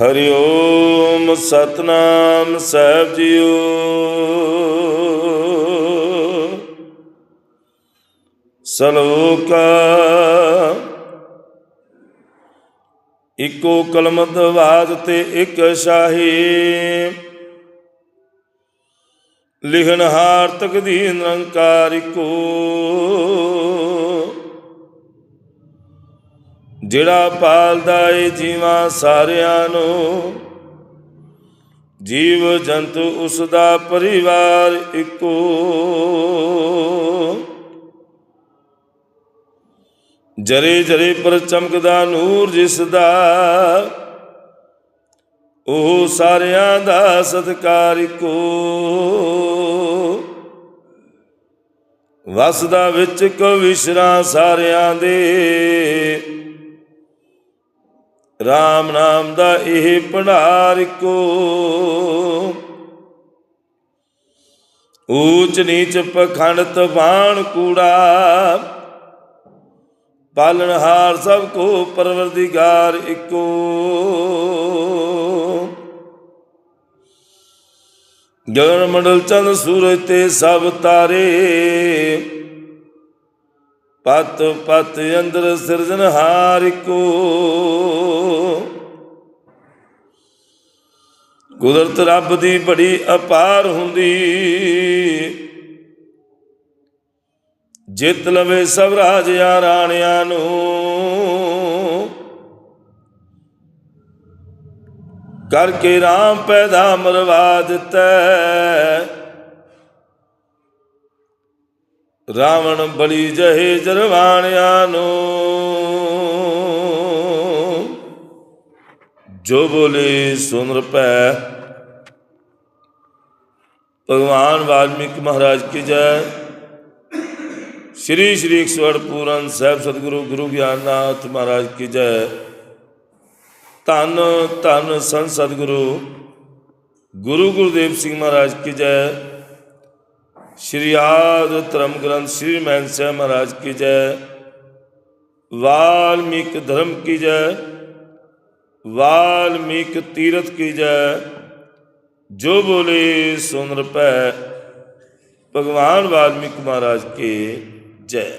ਹਰਿ ਓਮ ਸਤਨਾਮ ਸਾਹਿਬ ਜੀਓ। ਸਲੋਕਾ ਇਕੋ ਕਲਮਦ ਬਾਦ ਤੇ ਇੱਕ ਸ਼ਾਹੀ। ਲਿਖਨ ਹਾਰ ਤਕਦੀਰ ਨਿਰੰਕਾਰ ਇੱਕੋ। ਜਿਹੜਾ ਪਾਲਦਾ ਏ ਜੀਵਾਂ ਸਾਰਿਆਂ ਨੂੰ, ਜੀਵ ਜੰਤੂ ਉਸ ਦਾ ਪਰਿਵਾਰ ਇੱਕੋ। ਜਰੇ ਜਰੇ ਪਰ ਚਮਕਦਾ ਨੂਰ ਜਿਸ ਦਾ, ਉਹ ਸਾਰਿਆਂ ਦਾ ਸਤਕਾਰ ਇੱਕੋ। ਵਸਦਾ ਵਿੱਚ ਕੋ ਵਿਸ਼ਰਾ ਸਾਰਿਆਂ ਦੇ RAM ਨਾਮ ਦਾ ਇਹ ਭੰਡਾਰ ਇੱਕੋ। ਊਚ ਨੀਚ ਪਖੰਡ ਤਵਾਣ ਕੂੜਾ ਪਾਲਣਹਾਰ ਸਭ ਕੋ ਪਰਵਰਦੀਗਾਰ ਇੱਕੋ। ਗਗਨ ਮੰਡਲ ਚੰਦ ਸੂਰਜ ਤੇ ਸਭ ਤਾਰੇ ਪਤ ਪਤ ਅੰਦਰ ਸਿਰਜਨਹਾਰ ਇੱਕੋ। ਕੁਦਰਤ ਰੱਬ ਦੀ ਬੜੀ ਅਪਾਰ ਹੁੰਦੀ। ਜਿੱਤ ਲਵੇ ਸਭ ਰਾਜਿਆਂ ਰਾਣਿਆਂ ਨੂੰ। ਕਰਕੇ RAM ਪੈਦਾ ਮਰਵਾ ਦਿੱਤਾ। ਰਾਵਣ ਬਲੀ ਜਹੇ ਜਰਵਾਣਿਆਂ ਨੂੰ। ਜੋ ਬੋਲੇ ਸੁਨ ਰਪੈ। ਭਗਵਾਨ ਵਾਲਮੀਕ ਮਹਾਰਾਜ ਕੀ ਜੈ। ਸ਼੍ਰੀ ਸ਼੍ਰੀ 108 ਪੂਰਨ ਸਾਹਿਬ ਸਤਿਗੁਰੂ ਗੁਰੂ ਗਿਆਨਨਾਥ ਮਹਾਰਾਜ ਕੀ ਜੈ। ਧੰਨ ਧੰਨ ਸੰਤ ਸਤਿਗੁਰੂ ਗੁਰੂ ਗੁਰਦੇਵ ਸਿੰਘ ਮਹਾਰਾਜ ਕੀ ਜੈ। ਸ਼੍ਰੀ ਆਦ ਧਰਮ ਗ੍ਰੰਥ ਸ਼੍ਰੀ ਮਹਿਨ ਸਾਹਿਬ ਮਹਾਰਾਜ ਕੀ ਜੈ। ਵਾਲਮੀਕ ਧਰਮ ਕੀ ਜੈ। ਵਾਲਮੀਕ ਤੀਰਥ ਕੀ ਜੈ। ਜੋ ਬੋਲੇ ਸੁਨ ਰਪੈ। ਭਗਵਾਨ ਵਾਲਮੀਕ ਮਹਾਰਾਜ ਕੇ ਜੈ।